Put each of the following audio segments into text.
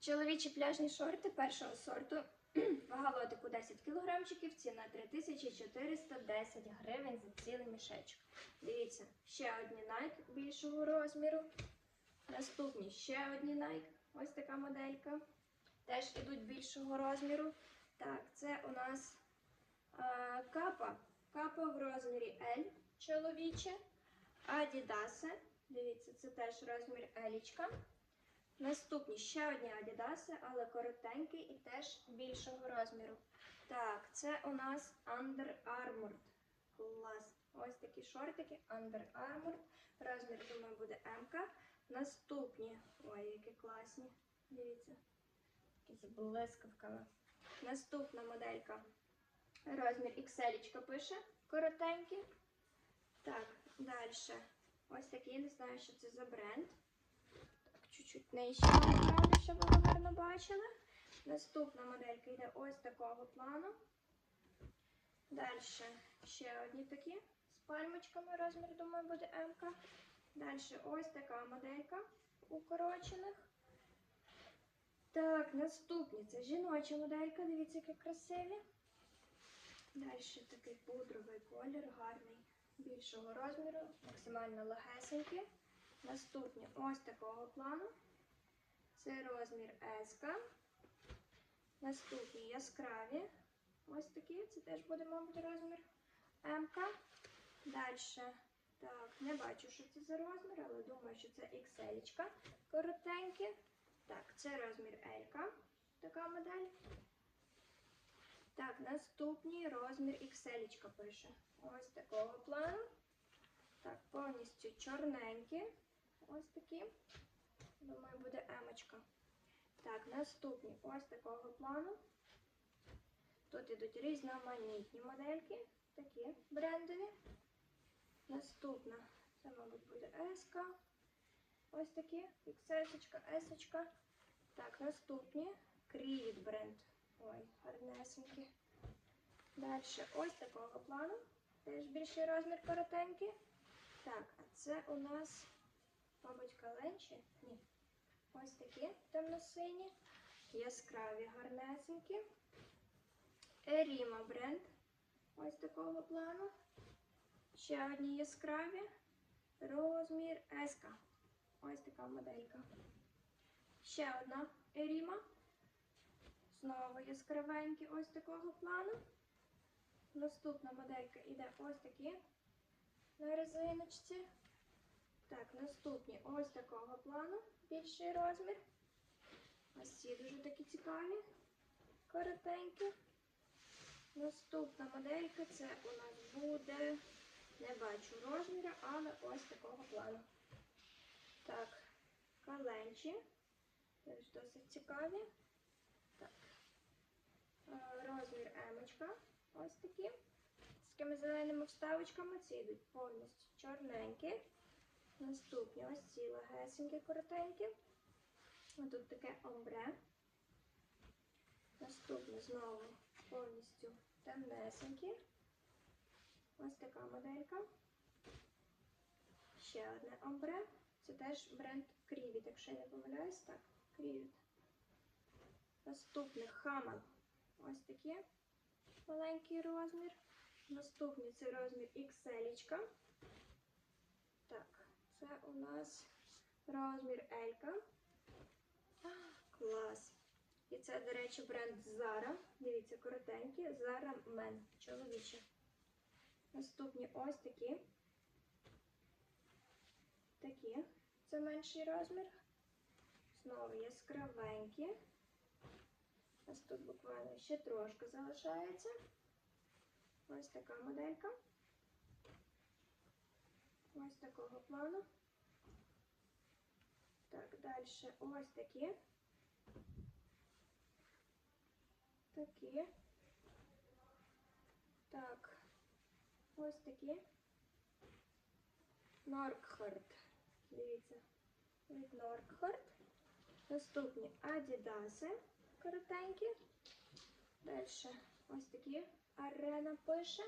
Чоловічі пляжні шорти першого сорту. Вага лотику 10 кілограмчиків, ціна 3410 гривень за цілий мішечок. Дивіться, ще одні Nike більшого розміру. Наступні ще одні Nike. Ось така моделька. Теж ідуть більшого розміру. Так, це у нас а, капа. Капа в розмірі L чоловіче. Адідаси. Дивіться, це теж розмір Елічка. Наступні ще одні Адідаси, але коротенькі і теж більшого розміру. Так, це у нас Under Armour. Клас. Ось такі шортики Under Armour. Розмір, думаю, буде М. Наступні. Ой, які класні. Дивіться. З блискавками. Наступна моделька. Розмір XL пише. Коротенькі. Так, далі. Ось такий, не знаю, що це за бренд. Чуть-чуть нижче направлю, щоб ви гарно бачили. Наступна моделька йде ось такого плану. Далі ще одні такі з пальмочками. Розмір, думаю, буде М. Далі ось така моделька укорочених. Так, наступні це жіноча моделька. Дивіться, які красиві. Далі такий пудровий колір, гарний, більшого розміру, максимально легесенький. Наступні ось такого плану. Це розмір S. Наступні яскраві. Ось такі. Це теж буде, мабуть, розмір М. Далі. Так, не бачу, що це за розмір, але думаю, що це XL. Коротенькі. Так, це розмір L. Така модель. Так, наступний розмір XL пише. Ось такого плану. Так, повністю чорненькі. Ось такі. Думаю, буде емочка. Так, наступні ось такого плану. Тут ідуть різноманітні модельки, такі брендові. Наступна, це, мабуть, буде S. Ось такі, XS, S. Так, наступні Крівіт бренд. Ой, гарнесенькі. Далі ось такого плану. Теж більший розмір коротенький. Так, а це у нас, мабуть, каленчі? Ні. Ось такі темно-сині, яскраві, гарнесенькі. Еріма бренд. Ось такого плану. Ще одні яскраві. Розмір S. Ось така моделька. Ще одна Еріма. Знову яскравенькі ось такого плану. Наступна моделька іде ось такі на резиночці. Так, наступні ось такого плану, більший розмір. Ось ці дуже такі цікаві, коротенькі. Наступна моделька це у нас буде, не бачу розміру, але ось такого плану. Так, каленчі. Теж досить цікаві. Так. Е, Розмір емочка. Ось такі. З такими зеленими вставочками. Ці йдуть повністю чорненькі. Наступні ось ці легесенькі, коротенькі. Ось тут таке омбре. Наступне знову повністю темнесенькі. Ось така моделька. Ще одне омбре. Це теж бренд Крівіт, якщо я не помиляюсь, так, Крівіт. Наступне Хаман. Ось такі маленький розмір. Наступний це розмір XL. Це у нас розмір L. Клас. І це, до речі, бренд Zara. Дивіться, коротенькі. Zara Men. Чоловічі. Наступні ось такі. Такі. Це менший розмір. Знову яскравенькі. У нас тут буквально ще трошки залишається. Ось така моделька. Ось такого плану. Так, далі ось такі. Такі. Так. Ось такі. Норкхард. Дивіться. Від Норкхард. Наступні Адідаси коротенькі. Далі ось такі арена пише.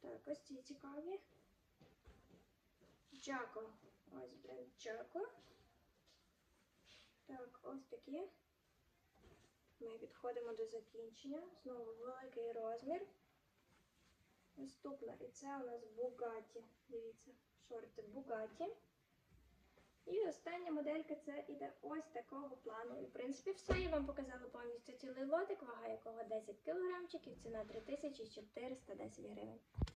Так, ось ці цікаві. Джако. Ось бренд Джако. Так, ось такі. Ми підходимо до закінчення. Знову великий розмір. Наступна, і це у нас Bugatti. Дивіться, шорти Bugatti. І остання моделька це іде ось такого плану. І в принципі все. Я вам показала повністю цілий лотик, вага якого 10 кг, ціна 3410 гривень.